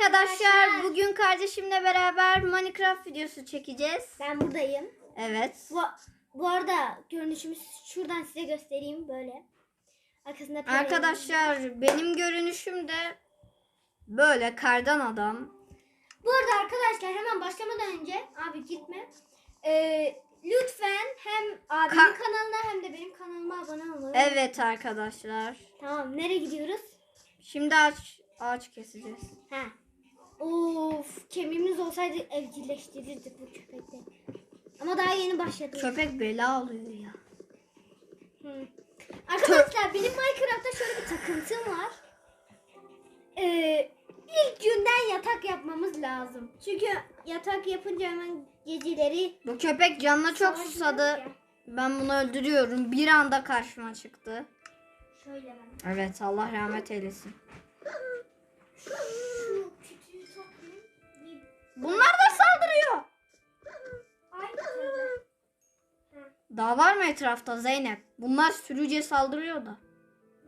Arkadaşlar bugün kardeşimle beraber Minecraft videosu çekeceğiz. Ben buradayım. Evet. Bu, bu arada görünüşümüz şuradan size göstereyim böyle. Arkasında. Arkadaşlar benim görünüşüm de böyle kardan adam. Bu arada arkadaşlar hemen başlamadan önce abi gitme. Ee, lütfen hem abimin Ka- kanalına hem de benim kanalıma abone olmayı. Evet arkadaşlar. Tamam nereye gidiyoruz? Şimdi ağaç ağaç keseceğiz. Ha. Of kemiğimiz olsaydı evcilleştirirdik bu köpekleri. Ama daha yeni başladı. Köpek bela oluyor ya. Hı. Arkadaşlar benim Minecraft'ta şöyle bir takıntım var. Ee, ilk günden yatak yapmamız lazım. Çünkü yatak yapınca hemen geceleri Bu köpek canına çok susadı. ya. Ben bunu öldürüyorum. Bir anda karşıma çıktı. şöyle ben. Evet Allah rahmet eylesin. Bunlar da saldırıyor. Daha var mı etrafta Zeynep? Bunlar sürüce saldırıyor da.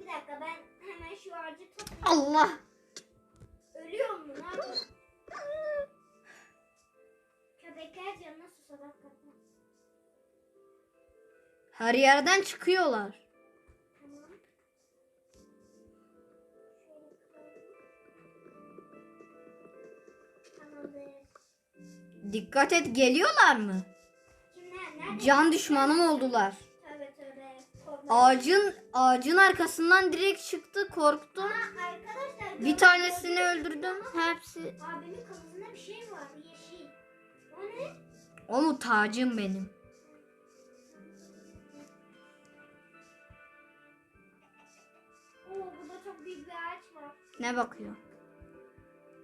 Bir dakika ben hemen şu ağacı toplayayım. Allah. Ölüyor mu? Ne yapayım? Köpekler canına susadı hakikaten. Her yerden çıkıyorlar. Dikkat et geliyorlar mı? Kimler? Can düşmanım oldular. Tövbe. Korkma. Ağacın ağacın arkasından direkt çıktı korktum. Aa, arkadaşlar. Bir tanesini öldürdüm. Hepsi. Abimin kafasında bir şey var. Yeşil. O ne? O mu tacım benim? Oo burada çok büyük bir ağaç var. Ne bakıyor?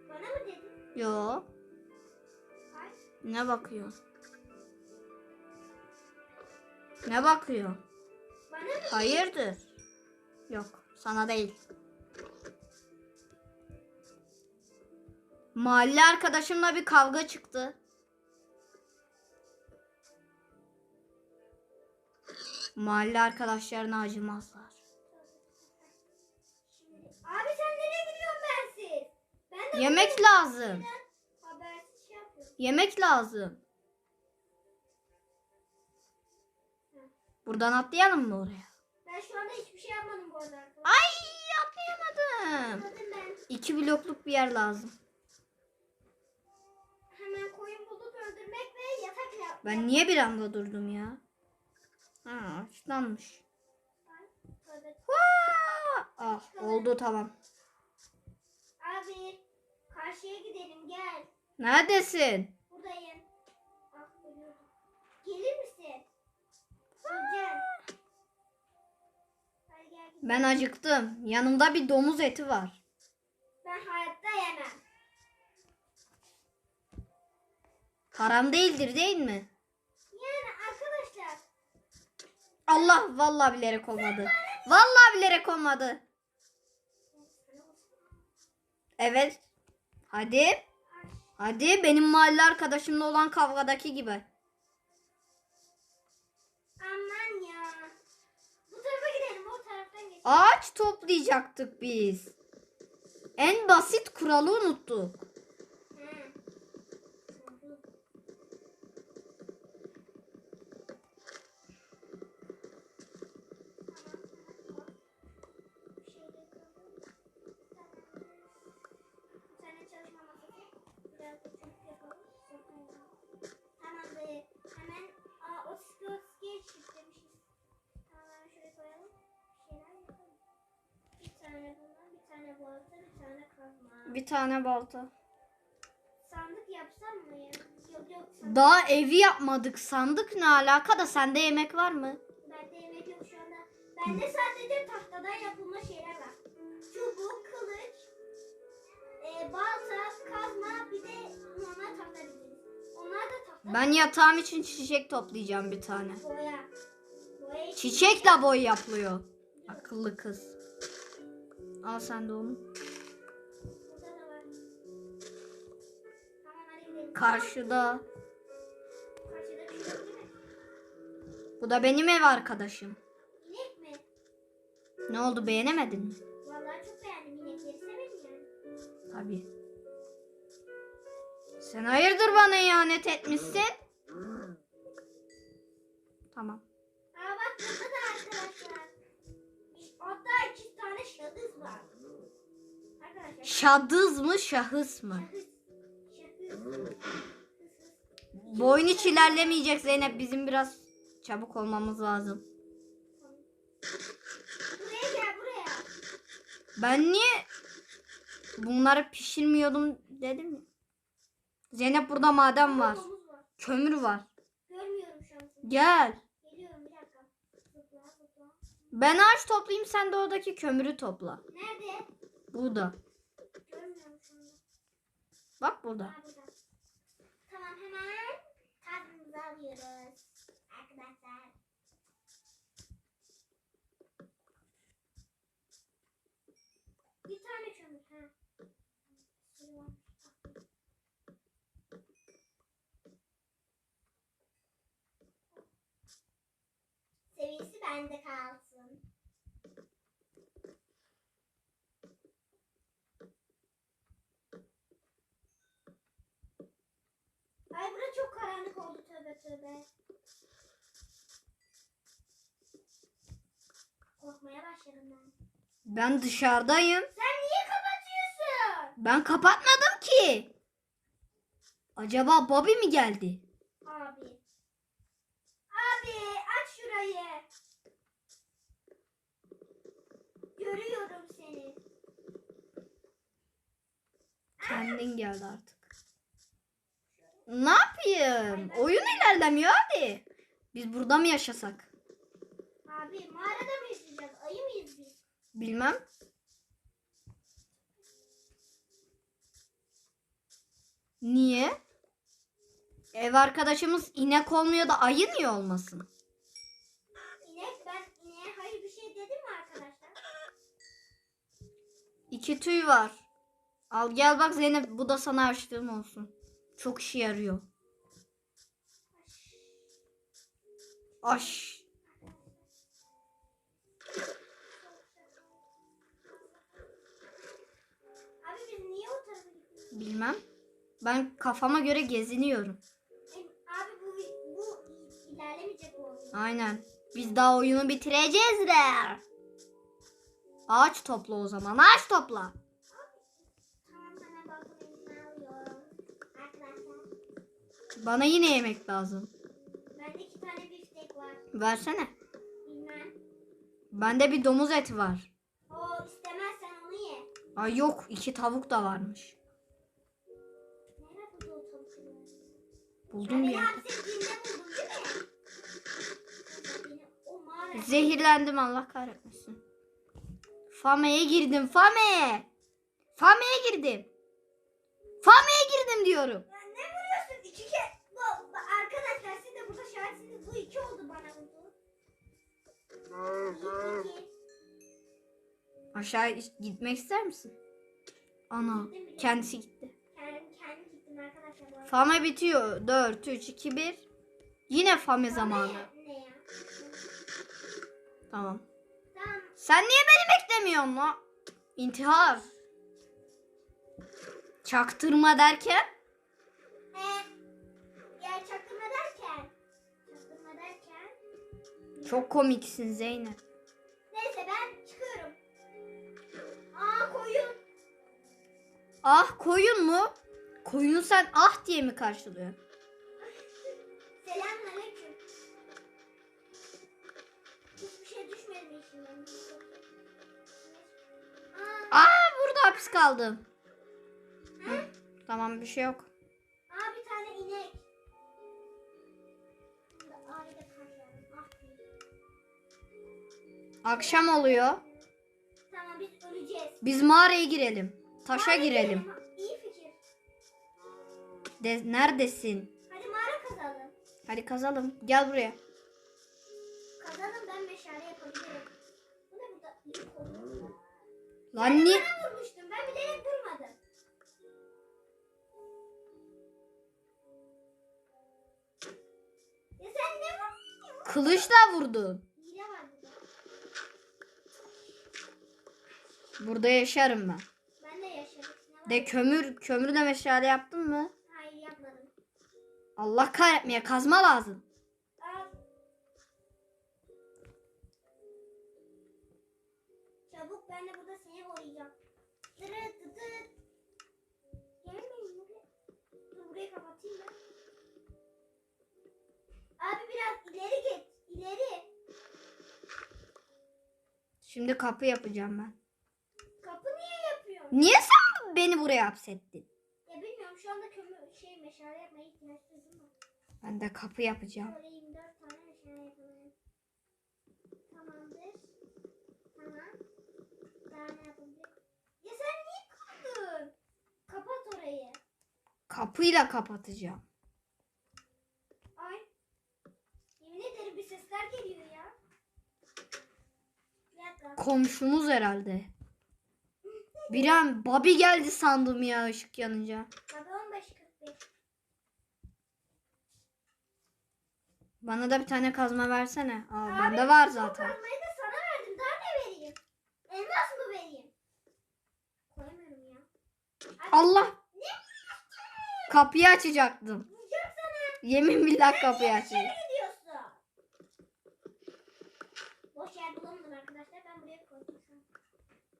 Bana mı dedin? Yo. Ne bakıyor? Ne bakıyor? Bana mı? Hayırdır? Yok, sana değil. Mahalle arkadaşımla bir kavga çıktı. Mahalle arkadaşlarına acımazlar. Abi sen nereye gidiyorsun bensiz? Ben de Yemek lazım. Yemek lazım. Buradan atlayalım mı oraya? Ben şu anda hiçbir şey yapmadım bu arada. Ay atlayamadım. Atladım ben. İki blokluk bir yer lazım. Hemen koyun bulup öldürmek ve yatak yapmak. Ben niye bir anda durdum ya? Ha, açlanmış. Ah, oldu tamam. Abi karşıya gidelim gel. Neredesin? Buradayım. Ah. Gelir misin? Gel. Hadi gel. Ben acıktım. Yanımda bir domuz eti var. Ben hayatta yemem. Haram değildir değil mi? Yani arkadaşlar Allah vallahi bilerek olmadı. Vallahi bilerek olmadı. Evet. Hadi. Hadi benim mahalle arkadaşımla olan kavgadaki gibi. aman ya. Bu tarafa gidelim o taraftan geçelim. Ağaç toplayacaktık biz. En basit kuralı unuttuk. Balta, bir tane kazma. Bir tane balta. Sandık yapsam mı? Yok yok sandık. Daha evi yapmadık. Sandık ne alaka da sende yemek var mı? Bende yemek yok şu anda. Bende sadece tahtadan yapılma şeyler var. Çubuk, kılıç, e, balta, kazma bir de normal tahta biliriz. Onlar da tahta. Ben yatağım için çiçek toplayacağım bir tane. Boya. Boya Çiçekle boy yapılıyor. Akıllı kız. Al sen de onu. Karşıda. Bu da benim ev arkadaşım. Ne oldu beğenemedin mi? Vallahi çok beğendim. İnekleri severim yani. Tabii. Sen hayırdır bana ihanet etmişsin? Şahıs var. Arkadaşlar. Şadız mı şahıs mı? Şahıs. Bu oyun hiç ilerlemeyecek Zeynep. Bizim biraz çabuk olmamız lazım. Buraya gel buraya. Ben niye bunları pişirmiyordum dedim ya. Zeynep burada maden var. Kömür var. Görmüyorum şu an. Gel. Geliyorum bir dakika. Zıpla zıpla. Ben ağaç toplayayım sen de oradaki kömürü topla. Nerede? Burada. Bak burada. Tamam hemen tatlımızı alıyoruz. Arkadaşlar. Bir tane kömür ha. Sürü var. Seviyesi bende kalsın. Ay bura çok karanlık oldu tövbe tövbe. Başladım ben. Dışarıdayım. Sen niye kapatıyorsun? Ben kapatmadım ki. Acaba Bobby mi geldi? Abi. Abi aç şurayı. Görüyorum seni. Kendin geldi artık. Ne yapayım? Oyun ilerlemiyor hadi. Biz burada mı yaşasak? Abi mağarada mı yaşayacağız? Ayı mıyız biz? Bilmem. Niye? Ev arkadaşımız inek olmuyor da ayı niye olmasın? İnek ben ineğe hayır bir şey dedim mi arkadaşlar? İki tüy var. Al gel bak Zeynep bu da sana açtığım olsun. Çok işe yarıyor. Aş. Bilmem. Ben kafama göre geziniyorum. Abi bu bu ilerlemeyecek bu oyun. Aynen. Biz daha oyunu bitireceğiz de. Ağaç topla o zaman. Ağaç topla. Tamam hemen balkonumdan alıyorum. Arkadaşlar Bana yine yemek lazım. bende iki tane biftek var. Versene. Bilmem. Bende bir domuz eti var. O istemezsen onu ye. Ay yok iki tavuk da varmış. O mağara. Zehirlendim Allah kahretmesin. Fame'ye girdim. Fame. Fame'ye girdim. Fame'ye girdim diyorum. Ya ne vuruyorsun? İki kere. Bu, bu- arkadaşlar siz de burada şahitsiniz. Bu iki oldu bana vurdu. Aşağı gitmek ister misin? Ana. Kendisi gitti. Fame bitiyor. 4, 3, 2, 1. Yine Fame zamanı. Tamam. Sen niye beni beklemiyorsun la? İntihar. Çaktırma derken? Ya çaktırma derken. Çaktırma derken. Çok komiksin Zeynep. Neyse ben çıkıyorum. Aa koyun. Ah koyun mu? Koyunu sen ah diye mi karşılıyorsun? Selamünaleyküm. Hiçbir şey düşmedi mi içinden? Aa, burada hapis kaldım. Hı, Tamam bir şey yok. aa bir tane inek. Karşıladım. Ah. Akşam oluyor. Tamam biz öleceğiz. Biz mağaraya girelim. Taşa Mağara girelim. De, neredesin? Hadi mağara kazalım. Hadi kazalım. Gel buraya. Kazalım ben meşale yapabilirim. Bu ne burada? İyi koyun. Lan niye? Bana vurmuştum. Ben bilerek vurmadım. Ya sen ne vuruyorsun? Kılıçla vurdun. Hile var burada. Burada yaşarım ben. Ben de yaşadım. Ne var? De kömür, kömürle meşale yaptın mı? Allah kahretmeye kazma lazım. Çabuk ben de burada seni koruyacağım. Gelmeyin buraya. Dur burayı kapatayım ben. Abi biraz ileri git. İleri. Şimdi kapı yapacağım ben. Kapı niye yapıyorsun? Niye sen beni buraya hapsettin? Ya bilmiyorum şu anda kömür şey meşale yapmaya ihtiyaç duydum da. Ben de kapı yapacağım. Şöyle 24 tane meşale yapalım. Tamamdır. Tamam. Daha ne yapabilirim? Ya sen niye kaldın? Kapat orayı. Kapıyla kapatacağım. Ay. Yemin ederim bir sesler geliyor ya. Bir. Komşumuz herhalde. Bir an Babi geldi sandım ya ışık yanınca. Baba 15.45. Bana da bir tane kazma versene. Aa, Abi, bende var zaten. kazmayı da sana verdim. Daha ne vereyim? Elmas mı vereyim? Koyamıyorum ya. Abi, Allah! Ne? Kapıyı açacaktım. Yemin billah kapıyı açayım. Boş yer bulamadım arkadaşlar. Ben buraya koydum.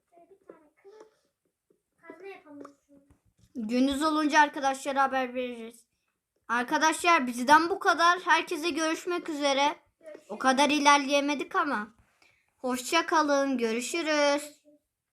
Şöyle bir tane kılıç. Kazma yapamıyorsun. Gündüz olunca arkadaşlara haber veririz. Arkadaşlar bizden bu kadar. Herkese görüşmek üzere. O kadar ilerleyemedik ama. Hoşça kalın. Görüşürüz.